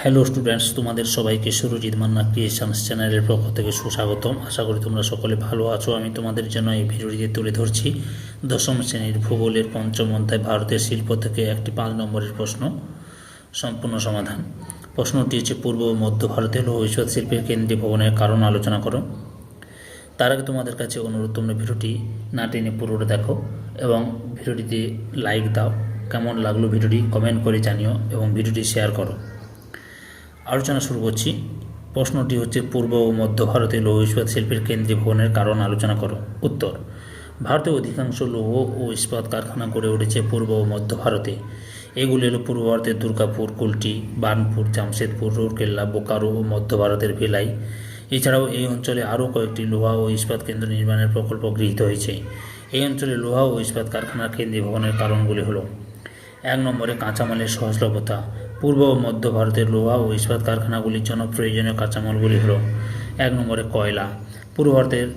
Hello students তোমাদের সবাইকে Surajit Manna creations চ্যানেলের পক্ষ থেকে সুস্বাগতম। আশা করি তোমরা সকলে ভালো আছো। আমি তোমাদের জন্য এই ভিডিওটিতে তুলে ধরছি দশম শ্রেণির ভূগোলের পঞ্চম অধ্যায় ভারতের শিল্প থেকে একটি পাঁচ নম্বরের প্রশ্ন। সম্পূর্ণ সমাধান। প্রশ্নটি হচ্ছে, পূর্ব ও মধ্য ভারতের ইস্পাত শিল্পের কেন্দ্রীয় ভবনের কারণ আলোচনা করো। তার আগে তোমাদের কাছে অনুরোধ, তোমরা ভিডিওটি না টেনে পুরোটা দেখো এবং ভিডিওটিতে লাইক দাও। কেমন লাগল ভিডিওটি কমেন্ট করে জানিও এবং ভিডিওটি শেয়ার করো। আলোচনা শুরু করছি। প্রশ্নটি হচ্ছে, পূর্ব ও মধ্য ভারতে লৌহ ইস্পাত শিল্পের কেন্দ্রীয় ভবনের কারণ আলোচনা করো। উত্তর, ভারতের অধিকাংশ লৌহ ও ইস্পাত কারখানা গড়ে উঠেছে পূর্ব ও মধ্য ভারতে। এগুলি হলো পূর্ব ভারতের দুর্গাপুর, কুলটি, বার্নপুর, জামশেদপুর, রৌরকেল্লা, বোকারো ও মধ্য ভারতের ভিলাই। এছাড়াও এই অঞ্চলে আরও কয়েকটি লোহা ও ইস্পাত কেন্দ্র নির্মাণের প্রকল্প গৃহীত হয়েছে। এই অঞ্চলে লোহা ও ইস্পাত কারখানার কেন্দ্রীয় ভবনের কারণগুলি হলো, এক নম্বরে কাঁচামালের সহজলভ্যতা পূর্ব ও মধ্য ভারতের লোহা ও ইস্পাত কারখানাগুলির জন্য প্রয়োজনীয় কাঁচামালগুলি হলো এক নম্বরে কয়লা, পূর্ব ভারতের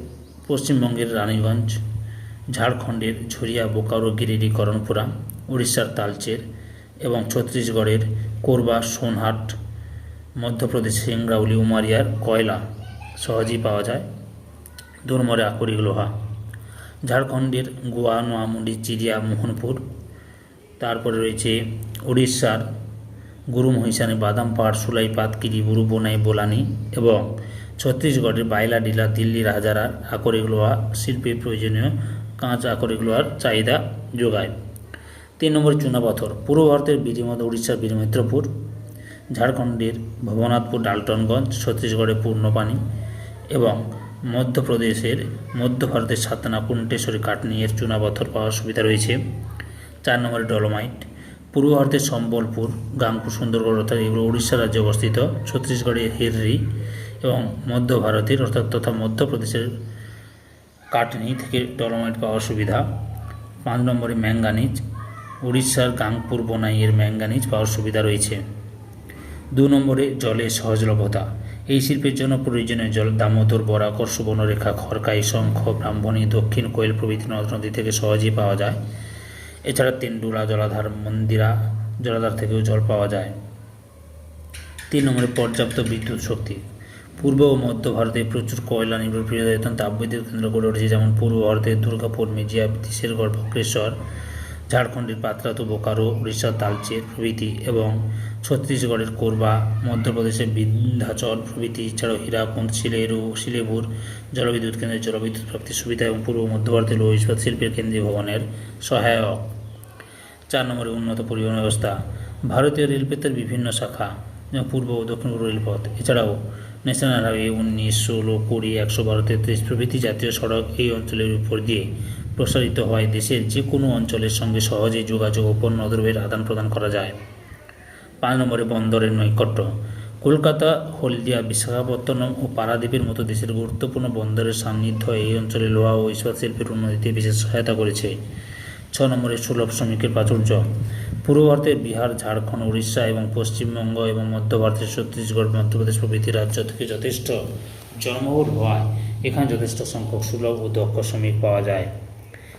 পশ্চিমবঙ্গের রানীগঞ্জ, ঝাড়খণ্ডের ঝরিয়া, বোকারো, গিরিডি করণপুরা উড়িষ্যার তালচের এবং ছত্তিশগড়ের কোরবা, সোনহাট, মধ্যপ্রদেশ, সিংরাউলি, উমারিয়ার কয়লা সহজেই পাওয়া যায়। দু নম্বরে আকরিক লোহা, ঝাড়খণ্ডের গোয়া নোয়ামুড়ি চিড়িয়া, মোহনপুর, তারপরে রয়েছে উড়িষ্যার গুরু মহিষানে, বাদাম পাহাড় সুলাইপাত কিরিবুরু বোনাই, বোলানি এবং ছত্তিশগড়ের বাইলা, ডিলা দিল্লির হাজারা আকরিক লোহা শিল্পে প্রয়োজনীয় কাঁচ আকরিক লোহার চাহিদা যোগায়। তিন নম্বর চুনাপাথর পূর্ব ভারতের বীরিমদ উড়িষ্যার বীরমিত্রপুর, ঝাড়খণ্ডের ভবনাথপুর, ডালটনগঞ্জ, ছত্তিশগড়ের পূর্ণপানি এবং মধ্যপ্রদেশের মধ্য ভারতের সাতনা কুণ্টেশ্বরী কাটনি এর চুনাপাথর পাওয়ার সুবিধা রয়েছে। চার নম্বরে ডলোমাইট পূর্ব ভারতের সম্বলপুর গাংপুর সুন্দরগড় অর্থাৎ এগুলো উড়িষ্যা রাজ্যে অবস্থিত ছত্তিশগড়ের হিররি এবং মধ্য ভারতের অর্থাৎ তথা মধ্যপ্রদেশের কাটনি থেকে ডলোমাইট পাওয়ার সুবিধা। পাঁচ নম্বরে ম্যাঙ্গানিজ উড়িষ্যার গাংপুর বনাইয়ের ম্যাঙ্গানিজ পাওয়ার সুবিধা রয়েছে। দু নম্বরে জলের সহজলভ্যতা, এই শিল্পের জন্য প্রয়োজনীয় জল, দামোদর, বরাকর, সুবর্ণরেখা, খড়কাই, শঙ্খ, ব্রাহ্মণী, দক্ষিণ কোয়েল প্রভৃতি নদ নদী থেকে সহজেই পাওয়া যায়। এছাড়া তেন্ডুলা, জলাধার, মন্দিরা, জলাধার থেকেও জল পাওয়া যায়। তিন নম্বরে পর্যাপ্ত বিদ্যুৎ শক্তি। পূর্ব ও মধ্য ভারতে প্রচুর কয়লা নির্ভর প্রিয়দায়তন তাপবিদ্যুৎ কেন্দ্র গড়ে উঠেছে, যেমন পূর্ব ভারতের দুর্গাপুর মেজিয়া তিসেরগড়, বক্রেশ্বর। ঝাড়খণ্ডের পাতরাতু বোকারো, উড়িষ্যার তালচের প্রভৃতি এবং ছত্তিশগড়ের কোরবা, মধ্যপ্রদেশের বিন্ধ্যাচল প্রভৃতি এছাড়াও হীরাকুন্দ শিলেরু শিলেপুর জলবিদ্যুৎ কেন্দ্রের জলবিদ্যুৎ প্রাপ্তির সুবিধা এবং পূর্ব ও মধ্য ভারতের লৌহ ইস্পাত শিল্পের কেন্দ্রীয় ভবনের সহায়ক। চার নম্বরে উন্নত পরিবহন ব্যবস্থা, ভারতীয় রেলপথের বিভিন্ন শাখা যেমন পূর্ব ও দক্ষিণ পূর্ব রেলপথ। এছাড়াও ন্যাশনাল হাইওয়ে উনিশ, ষোলো, কুড়ি, একশো বারো, তেত্রিশ প্রভৃতি জাতীয় সড়ক এই অঞ্চলের উপর দিয়ে প্রসারিত হয় দেশের যে কোনো অঞ্চলের সঙ্গে সহজে যোগাযোগ ও পণ্য দ্রব্যের আদান প্রদান করা যায়। পাঁচ নম্বরে বন্দরের নৈকট্য। কলকাতা, হলদিয়া, বিশাখাপত্তনম ও পারাদ্বীপের মতো দেশের গুরুত্বপূর্ণ বন্দরের সান্নিধ্য এই অঞ্চলে লোহা ও ইস্পাত শিল্পের উন্নতিতে বিশেষ সহায়তা করেছে। ছ নম্বরে সুলভ শ্রমিকের প্রাচুর্য। পূর্ব ভারতের বিহার, ঝাড়খণ্ড, উড়িষ্যা এবং পশ্চিমবঙ্গ এবং মধ্য ভারতের ছত্তিশগড়, মধ্যপ্রদেশ প্রভৃতি রাজ্য থেকে যথেষ্ট জনবহুল হওয়ায় এখানে যথেষ্ট সংখ্যক সুলভ ও দক্ষ শ্রমিক পাওয়া যায়।